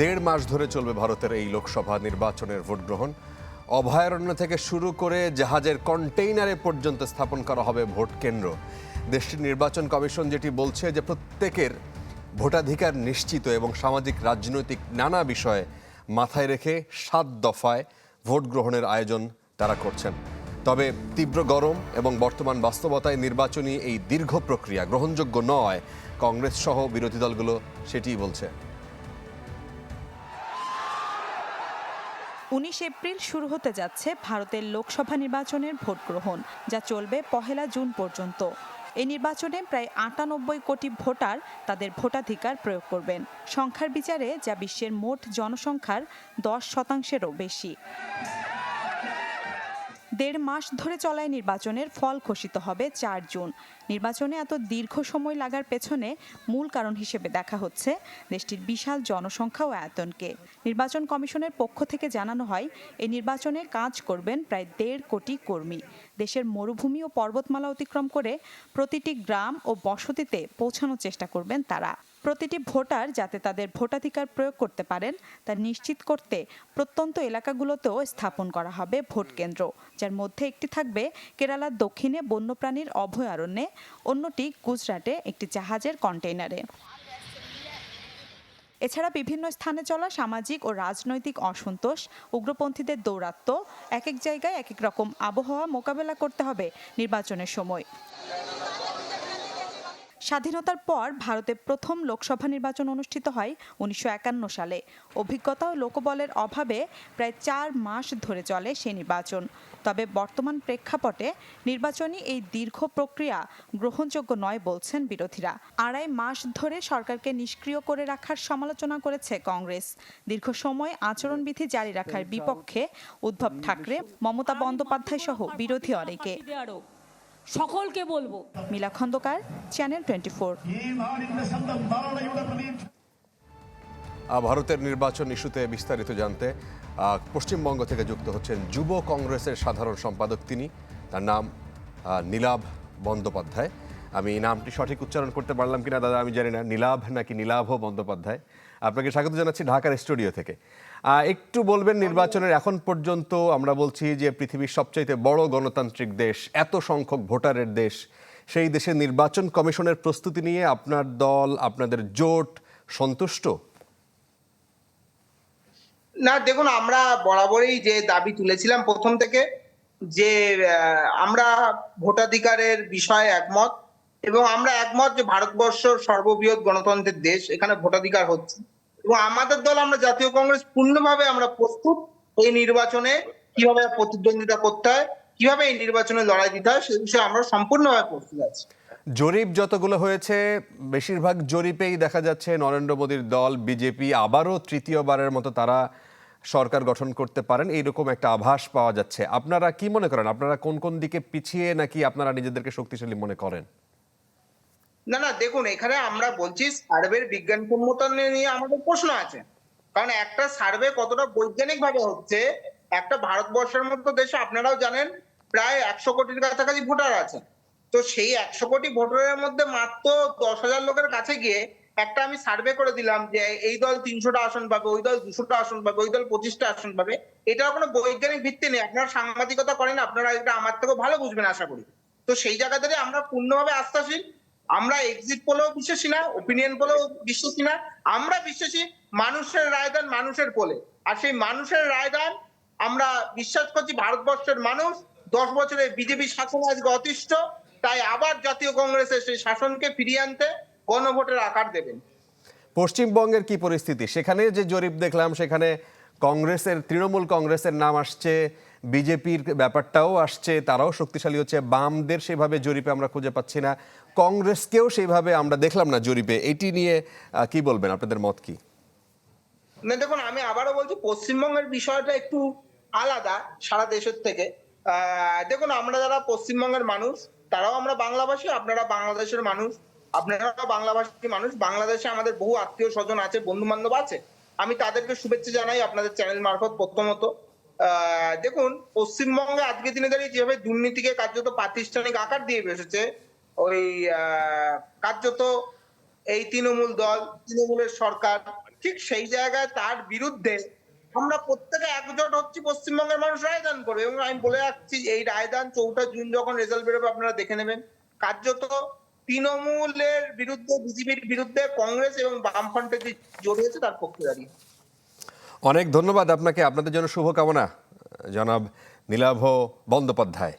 দেড় মাস ধরে চলবে ভারতের এই লোকসভা নির্বাচনের ভোট গ্রহণ অভয়ারণ্য থেকে শুরু করে জাহাজের কন্টেইনারে পর্যন্ত স্থাপন করা হবে ভোট কেন্দ্র। দেশটির নির্বাচন কমিশন যেটি বলছে যে প্রত্যেকের ভোটাধিকার নিশ্চিত এবং সামাজিক, রাজনৈতিক নানা বিষয়ে মাথায় রেখে সাত দফায় ভোট গ্রহণের আয়োজন তারা করছেন। তবে তীব্র গরম এবং বর্তমান বাস্তবতায় নির্বাচনী এই দীর্ঘ প্রক্রিয়া গ্রহণযোগ্য নয়। কংগ্রেস সহ বিরোধী দলগুলো সেটিই বলছে। উনিশ এপ্রিল শুরু হতে যাচ্ছে ভারতের লোকসভা নির্বাচনের ভোট গ্রহণ যা চলবে পহেলা জুন পর্যন্ত। এই নির্বাচনে প্রায় আটানব্বই কোটি ভোটার তাদের ভোটাধিকার প্রয়োগ করবেন। সংখ্যার বিচারে যা বিশ্বের মোট জনসংখ্যার দশ শতাংশেরও বেশি। দেড় মাস ধরে চলায় নির্বাচনের ফল ঘোষিত হবে চার জুন। নির্বাচনে এত দীর্ঘ সময় লাগার পেছনে মূল কারণ হিসেবে দেখা হচ্ছে দেশটির বিশাল জনসংখ্যা ও আয়তনকে। নির্বাচন কমিশনের পক্ষ থেকে জানানো হয় এই নির্বাচনে কাজ করবেন প্রায় দেড় কোটি কর্মী। দেশের মরুভূমি ও পর্বতমালা অতিক্রম করে প্রতিটি গ্রাম ও বসতিতে পৌঁছানোর চেষ্টা করবেন তারা। প্রতিটি ভোটার যাতে তাদের ভোটাধিকার প্রয়োগ করতে পারেন, তা নিশ্চিত করতে প্রত্যন্ত এলাকাগুলোতেও স্থাপন করা হবে ভোট কেন্দ্র, যার মধ্যে একটি থাকবে কেরালার দক্ষিণে বন্যপ্রাণীর অভয়ারণ্যে, অন্যটি গুজরাটে একটি জাহাজের কন্টেইনারে। এছাড়া বিভিন্ন স্থানে চলা সামাজিক ও রাজনৈতিক অসন্তোষ, উগ্রপন্থীদের দৌরাত্ম্য এক এক জায়গায় এক এক রকম আবহাওয়া মোকাবেলা করতে হবে নির্বাচনের সময়। স্বাধীনতার পর ভারতে প্রথম লোকসভা নির্বাচন অনুষ্ঠিত হয় উনিশশো একান্ন সালে। অভিজ্ঞতা ও লোকবলের অভাবে প্রায় চার মাস ধরে চলে সেই নির্বাচন। তবে বর্তমান প্রেক্ষাপটে নির্বাচনী এই দীর্ঘ প্রক্রিয়া গ্রহণযোগ্য নয় বলছেন বিরোধীরা। আড়াই মাস ধরে সরকারকে নিষ্ক্রিয় করে রাখার সমালোচনা করেছে কংগ্রেস। দীর্ঘ সময় আচরণবিধি জারি রাখার বিপক্ষে উদ্ধব ঠাকরে, মমতা বন্দ্যোপাধ্যায় সহ বিরোধী অনেকে। সকলকে বলব। মিলা খন্দকার চ্যানেল টোয়েন্টি ভারতের নির্বাচন ইস্যুতে বিস্তারিত জানতে আহ, পশ্চিমবঙ্গ থেকে যুক্ত হচ্ছেন যুব কংগ্রেসের সাধারণ সম্পাদক তিনি। তার নাম আহ, নীলাভ বন্দ্যোপাধ্যায়। আমি নামটি সঠিক উচ্চারণ করতে পারলাম কিনা, দাদা আমি জানি না। নীলাভ নাকি নীলাভ বন্দ্যোপাধ্যায়? আপনাকে স্বাগত জানাচ্ছি ঢাকার স্টুডিও থেকে। একটু বলবেন নির্বাচনের এখন পর্যন্ত আমরা বলছি যে পৃথিবীর সবচাইতে বড় গণতান্ত্রিক দেশ, এত সংখ্যক ভোটারের দেশ, সেই দেশে নির্বাচন কমিশনের প্রস্তুতি নিয়ে আপনার দল, আপনাদের জোট সন্তুষ্ট? না, দেখুন, আমরা বরাবরই যে দাবি তুলেছিলাম প্রথম থেকে যে আমরা ভোটাধিকারের বিষয়ে একমত। এবং আমরা একমত যে ভারতবর্ষ সর্ববৃহৎ গণতন্ত্রের দেশ, এখানে ভোটাধিকার হচ্ছে। এবং আমাদের দল, আমরা জাতীয় কংগ্রেস, পূর্ণভাবে আমরা প্রস্তুত এই নির্বাচনে কীভাবে প্রতিদ্বন্দ্বিতা করতে হয়, কীভাবে এই নির্বাচনে লড়াই দিতে হয়, সে বিষয়ে আমরা সম্পূর্ণভাবে প্রস্তুত আছি। জরিপ যতগুলো হয়েছে, বেশিরভাগ জরিপেই দেখা যাচ্ছে নরেন্দ্র মোদীর দল, বিজেপি আবারও তৃতীয়বারের মতো তারা সরকার গঠন করতে পারেন। এইরকম একটা আভাস পাওয়া যাচ্ছে। আপনারা কি মনে করেন? আপনারা কোন কোন দিকে পিছিয়ে নাকি আপনারা নিজেদেরকে শক্তিশালী মনে করেন? না না, দেখুন, এখানে আমরা বলছি সার্ভের বিজ্ঞানসম্মতা নিয়ে আমাদের প্রশ্ন আছে। কারণ একটা সার্ভে কতটা বৈজ্ঞানিক ভাবে হচ্ছে, একটা ভারতবর্ষের মতো দেশে আপনারাও জানেন, প্রায় একশো কোটির কাছাকাছি ভোটার আছে। তো সেই একশো কোটি ভোটারের মধ্যে মাত্র দশ হাজার লোকের কাছে গিয়ে একটা আমি সার্ভে করে দিলাম যে এই দল তিনশোটা আসন পাবে, ওই দল দুশোটা আসন পাবে, ওই দল পঁচিশটা আসন পাবে এটার কোনো বৈজ্ঞানিক ভিত্তি নেই। আপনারা সাংবাদিকতা করেন, আপনারা এটা আমার থেকেও ভালো বুঝবেন, আশা করি। তো সেই জায়গা থেকে আমরা পূর্ণভাবে আস্থাশীল। আমরা এক্সিট পোলেও বিশ্বাসী না ওপিনিয়ন পোলেও বিশ্বাসী না। আমরা বিশ্বাসী মানুষের রায়দান মানুষের পোলে। আর সেই মানুষের রায়দান আমরা বিশ্বাস করছি ভারতবর্ষের মানুষ। দশ বছরে বিজেপি শাসন আজকে অতিষ্ঠ, তাই আবার জাতীয় কংগ্রেসের সেই শাসনকে ফিরিয়ে আনতে গণভোটের আকার দেবেন। পশ্চিমবঙ্গের কি পরিস্থিতি? সেখানে যে জরিপ দেখলাম, সেখানে কংগ্রেসের, তৃণমূল কংগ্রেসের নাম আসছে, বিজেপির ব্যাপারটাও আসছে, তারাও শক্তিশালী হচ্ছে, বামদের সেভাবে জরিপে আমরা খুঁজে পাচ্ছি না, কংগ্রেসকেও সেইভাবে আমরা দেখলাম না জরিপে। এটি নিয়ে কি বলবেন? আপনাদের মত কি? না, দেখুন, আমি আবারও বলছি, পশ্চিমবঙ্গের বিষয়টা একটু আলাদা সারা দেশের থেকে। দেখুন, আমরা যারা পশ্চিমবঙ্গের মানুষ, তারাও আমরা বাংলাভাষী, আপনারা বাংলাদেশের মানুষ আপনারা বাংলাভাষী মানুষ, বাংলাদেশে আমাদের বহু আত্মীয় স্বজন আছে বন্ধু বান্ধব আছে। আমি তাদেরকে শুভেচ্ছা জানাই আপনাদের চ্যানেল মারফত প্রথমত। দেখুন, পশ্চিমবঙ্গে আজকের দিনে দাঁড়িয়ে যেভাবে দুর্নীতিকে কার্যত প্রাতিষ্ঠানিক আকার দিয়ে বসেছে ওই কার্যত এই তৃণমূল দল, তৃণমূলের সরকার, ঠিক সেই জায়গায় তার বিরুদ্ধে আমরা প্রত্যেকে একজোট হচ্ছি, পশ্চিমবঙ্গের মানুষ রায়দান করবে। এবং আমি বলে রাখছি, এই রায়দান চৌঠা জুন যখন রেজাল্ট বেরোবে, আপনারা দেখে নেবেন। কার্যত তৃণমূলের বিরুদ্ধে, বিজেপির বিরুদ্ধে কংগ্রেস এবং বামফ্রন্টের যে জোট হয়েছে তার পক্ষে দাঁড়িয়ে। অনেক ধন্যবাদ আপনাকে। আপনাদের জন্য শুভকামনা। জনাব নীলাভ বন্দ্যোপাধ্যায়।